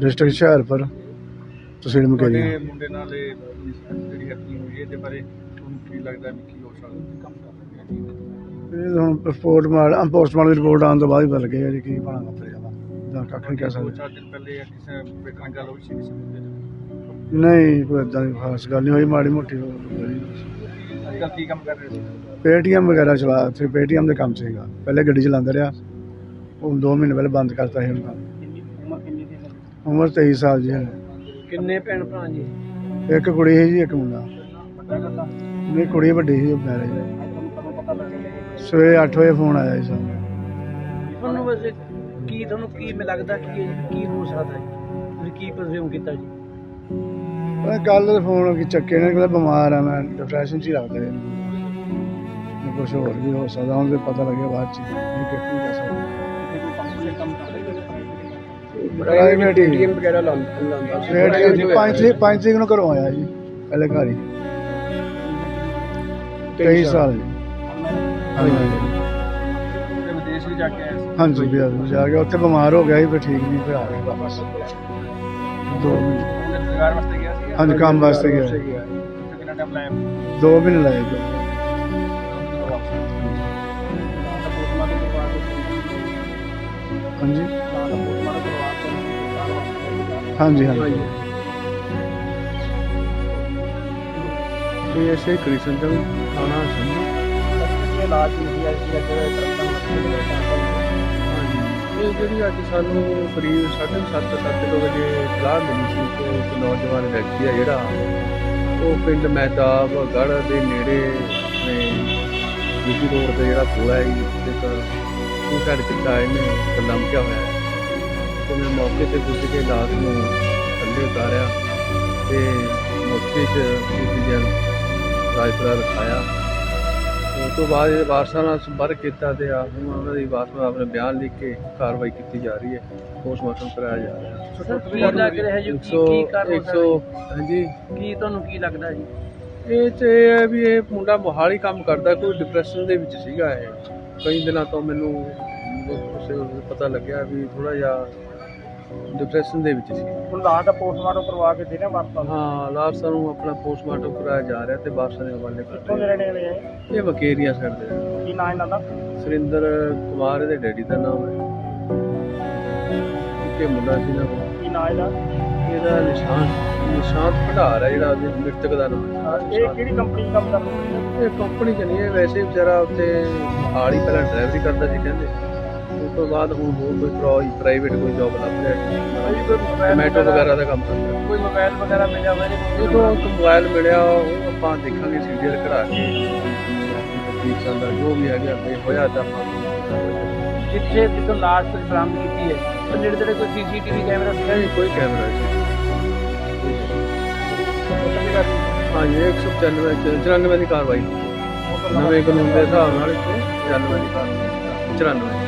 District Hoshiarpur ਤਹਿਸੀਲ ਮੁਕੇਰੀਆਂ। ਤੁਹਾਡੇ ਮੁੰਡੇ ਨਾਲ ਇਹ ਜਿਹੜੀ ਹੈਪਨਿੰਗ ਹੋਈ ਹੈ ਇਹਦੇ ਬਾਰੇ ਤੁਹਾਨੂੰ ਕੀ ਲੱਗਦਾ ਵੀ ਕੀ ਹੋ ਸਕਦਾ ਕੰਮ ਕਰ ਰਹੇ ਇਹ ਤਾਂ ਹੁਣ ਰਿਪੋਰਟ ਮਾਰ ਪੋਸਟਮਾਰਟਮ ਦੀ ਰਿਪੋਰਟ ਆਉਣ ਤੋਂ ਬਾਅਦ ਹੀ ਪਤਾ ਲੱਗੇਗਾ ਜੀ ਕੀ ਬਣਾ ਵਾਪਰਿਆ ਵਾ। ਜਾਂ ਕੱਖ ਨਹੀਂ ਕਹਿ ਦੋ ਸਕਦੇ ਚਾਰ ਦਿਨ ਪਹਿਲੇ ਕਿਸੇ ਬੇਟੇ ਨਾਲ ਗੱਲ ਹੋਈ ਸੀ ਕਿਸੇ ਮੁੰਡੇ ਨਾਲ? ਨਹੀਂ ਕੋਈ ਏਦਾਂ ਦੀ ਖਾਸ ਗੱਲ ਨਹੀਂ ਹੋਈ ਮਾੜੀ ਮੋਟੀ ਹੋਈ ਅੱਜ ਕੱਲ੍ਹ ਕੀ ਕੰਮ ਕਰ ਰਹੇ ਸੀ? ਪੇਟੀਐਮ ਵਗੈਰਾ ਚਲਾ ਉੱਥੇ ਪੇਟੀਐਮ ਦੇ ਕੰਮ ਸੀਗਾ। ਪਹਿਲੇ ਗੱਡੀ ਚਲਾਉਂਦਾ ਰਿਹਾ ਉਹ 2 ਮਹੀਨੇ ਪਹਿਲੇ ਬੰਦ ਕਰਤਾ ਸੀ ਉਹਨਾਂ ਕਿੰਨੀ ਉਮਰ ਕਿੰਨੀ ਹੈ ਉਮਰ 23 ਸਾਲ ਜੀ ਹੈ। ਕਿੰਨੇ ਭੈਣ ਭਰਾ ਜੀ? ਇੱਕ ਕੁੜੀ ਸੀ ਜੀ ਇੱਕ ਮੁੰਡਾ। ਨਹੀਂ ਕੁੜੀ ਵੱਡੀ ਸੀ ਪਤਾ ਲੱਗੇਗਾ ਸਵੇਰੇ 8 ਵਜੇ ਫੋਨ ਆਇਆ ਜੀ ਸਾਨੂੰ। ਤੁਹਾਨੂੰ ਵੈਸੇ ਕੀ ਤੁਹਾਨੂੰ ਕੀ ਮੈਂ ਲੱਗਦਾ ਕਿ ਇਹ ਕੀ ਹੋ ਸਕਦਾ ਹੈ ਤੁਸੀਂ ਕੀ ਪ੍ਰਜ਼ਿਊਮ ਕੀਤਾ ਜੀ? ਮੈਂ ਕੱਲ ਫੋਨ ਕੀ ਚੱਕੇ ਨੇ ਕਹਿੰਦਾ ਬਿਮਾਰ ਆ ਮੈਂ ਡਿਪਰੈਸ਼ਨ 'ਚ ਹੀ ਲੱਗਦਾ ਹੈ ਕੁਝ ਹੋਰ ਵੀ ਹੋ ਸਕਦਾ ਹੁਣ ਤੇ ਪਤਾ ਲੱਗਿਆ ਬਾਅਦ 'ਚ ਇਹ ਕਿੱਥੇ ਕਹਿ ਸਕਦਾ। ਕੰਮ ਪ੍ਰਾਈਵੇਟ ਹੀ। ਵਗੈਰਾ ਲਾਉਂਦਾ ਰੇਟ ਪੰਜ ਤਰੀਕ ਪੰਜ ਤਰੀਕ ਨੂੰ ਘਰੋਂ ਆਇਆ ਜੀ ਪਹਿਲੇ ਘਰ ਹੀ। 23 ਸਾਲ। ਜੀ ਹਾਂਜੀ। ਤੇ ਵਿਦੇਸ਼ ਵੀ ਜਾ ਕੇ ਆਏ ਸੀ। ਹਾਂਜੀ ਬਿਹਾਰ ਨੂੰ ਜਾ ਕੇ ਉੱਥੇ ਬਿਮਾਰ ਹੋ ਗਿਆ ਸੀ ਫਿਰ ਠੀਕ ਨਹੀਂ ਫਿਰ ਆ ਗਿਆ ਵਾਪਸ। ਦੋ ਮਹੀਨੇ। ਉਹਨੇ ਰੁਜ਼ਗਾਰ ਵਾਸਤੇ ਗਿਆ ਸੀ ਹਾਂਜੀ ਕੰਮ ਵਾਸਤੇ ਗਿਆ। ਕਿੰਨਾ ਟਾਈਮ ਲਾਇਆ? ਦੋ ਮਹੀਨੇ ਲਾਏ ਦੋ। ਹਾਂਜੀ। ਹਾਂਜੀ ਹਾਂਜੀ। ਇਹ ਐਸੇ ਕ੍ਰਿਸ਼ਨ ਜਨ ਖਾਣਾ ਸੰਭੂ ਇਹ ਜਿਹੜੀ ਅੱਜ ਸਾਨੂੰ ਕਰੀਬ 7:30 7 ਵਜੇ ਇਤਲਾਹ ਮਿਲੀ ਸੀ ਕਿ ਇੱਕ ਨੌਜਵਾਨ ਵਿਅਕਤੀ ਹੈ ਜਿਹੜਾ ਉਹ ਪਿੰਡ ਮਹਿਤਾਬ ਗੜ੍ਹ ਦੇ ਨੇੜੇ ਨੇ ਜੀਟੀ ਰੋਡ ਤੇ ਜਿਹੜਾ ਪੁਲ ਹੈ ਜੀ, ਇੱਕ ਉਹ ਘੜ ਚਿੱਟਾ ਇਹਨੇ ਲੰਮਕਿਆ ਹੋਇਆ ਹੈ। ਤੇ ਮੈਂ ਮੌਕੇ ਤੇ ਪੁੱਜ ਕੇ ਲਾਸ਼ ਨੂੰ ਥੱਲੇ ਉਤਾਰਿਆ ਤੇ ਮੌਕੇ 'ਚ ਸੀਟੀਜਨ ਰਾਜਪੁਰਾ ਰਖਾਇਆ। ਉਸ ਤੋਂ ਬਾਅਦ ਇਹ ਵਾਰਸਾਂ ਨਾਲ ਸੰਪਰਕ ਕੀਤਾ ਤੇ ਆ ਹੁਣ ਉਹਨਾਂ ਦੀ ਵਾਰਸ ਨੂੰ ਆਪਣੇ ਬਿਆਨ ਲਿਖ ਕੇ ਕਾਰਵਾਈ ਕੀਤੀ ਜਾ ਰਹੀ ਹੈ ਪੋਸਟਮਾਰਟਮ ਕਰਾਇਆ ਜਾ ਰਿਹਾ। ਹੈ ਸਰ ਕੀ ਲੱਗ ਰਿਹਾ ਜੀ ਕੀ 100 ਕੀ ਕਾਰਨ 100 ਹਾਂਜੀ। ਕੀ ਤੁਹਾਨੂੰ ਕੀ ਲੱਗਦਾ ਜੀ? ਇਹ ਚ ਇਹ ਹੈ ਵੀ ਇਹ ਮੁੰਡਾ ਮੋਹਾਲੀ ਕੰਮ ਕਰਦਾ ਕੋਈ ਡਿਪਰੈਸ਼ਨ ਦੇ ਵਿੱਚ ਸੀਗਾ ਇਹ। ਕਈ ਦਿਨਾਂ ਤੋਂ ਮੈਨੂੰ ਪਤਾ ਲੱਗਿਆ ਵੀ ਥੋੜਾ ਜਿਹਾ ਡਿਪਰੈਸ਼ਨ ਦੇ ਵਿੱਚ ਸੀ। ਹੁਣ ਲਾਸ਼ ਦਾ ਪੋਸਟਮਾਰਟਮ ਕਰਵਾ ਕੇ ਦੇਣਾ ਵਾਪਸ ਹਾਂ ਲਾਰਸਾਂ ਨੂੰ ਆਪਣਾ ਪੋਸਟਮਾਰਟਮ ਕਰਾਇਆ ਜਾ ਰਿਹਾ ਤੇ ਵਾਰਸਾਂ ਦੇ ਹਵਾਲੇ ਕਰ ਕਿੱਥੋਂ ਦੇ ਰਹਿਣੇ ਵਾਲੇ ਇਹ? ਵਕੇਰੀਆ ਸਾਈਡ ਦੇ। ਨੇ। ਕੀ ਨਾਂ ਇਹਨਾਂ ਦਾ? ਸੁਰਿੰਦਰ ਕੁਮਾਰ ਇਹਦੇ ਡੈਡੀ ਦਾ ਨਾਮ ਹੈ। ਕਿ ਮੁੰਡਾ ਸੀ ਨਾ। ਕੀ ਨਾਂ ਇਹਦਾ? ਇਹਦਾ ਨਿਸ਼ਾਨ ਨਿਸ਼ਾਂਤ ਭੰਡਾਰ ਹੈ ਜਿਹੜਾ ਉਹਦੇ ਮ੍ਰਿਤਕ ਦਾ ਨਾਮ ਹੈ। ਇਹ ਕਿਹੜੀ ਕੰਪਨੀ ਕੰਮ ਕਰਦਾ? ਇਹ ਕੰਪਨੀ ਚ ਨਹੀਂ ਹੈ ਵੈਸੇ ਵਿਚਾਰਾ ਉੱਥੇ ਹਾਲ ਪਹਿਲਾਂ ਡਰਾਈਵਰੀ ਕਰਦਾ ਸੀ ਕਹਿੰਦੇ। ਉਸ ਤੋਂ ਬਾਅਦ ਹੁਣ ਹੋਰ ਕੋਈ ਪ੍ਰਾਈਵੇਟ ਕੋਈ ਜੌਬ ਲੱਭ ਰਿਹਾ ਟੋਮੈਟੋ ਵਗੈਰਾ ਦਾ ਕੰਮ ਕਰਦਾ ਕੋਈ ਮੋਬਾਈਲ ਵਗੈਰਾ ਮਿਲਿਆ ਹੋਇਆ ਜੀ? ਜਦੋਂ ਇੱਕ ਮੋਬਾਈਲ ਮਿਲਿਆ ਉਹ ਆਪਾਂ ਦੇਖਾਂਗੇ ਸੀਰੀਅਲ ਕਢਾ ਕੇ। ਠੀਕ ਚੱਲਦਾ ਜੋ ਵੀ ਹੈਗਾ ਤੇ ਹੋਇਆ ਤਾਂ ਆਪਾਂ ਜਿੱਥੇ ਜਿੱਥੋਂ ਲਾਸ਼ ਤੁਸੀਂ ਬਰਾਮਦ ਕੀਤੀ ਹੈ। ਉਹ ਨੇੜੇ ਤੇੜੇ ਕੋਈ ਸੀਸੀਟੀਵੀ ਕੈਮਰਾ ਸੀਗਾ ਜੀ? ਨਹੀਂ ਕੋਈ ਕੈਮਰਾ ਨਹੀਂ ਹਾਂਜੀ 195 94 ਦੀ ਕਾਰਵਾਈ। ਨਵੇਂ ਕਾਨੂੰਨ ਦੇ ਹਿਸਾਬ ਨਾਲ 194 ਦੀ ਕਾਰਵਾਈ। 94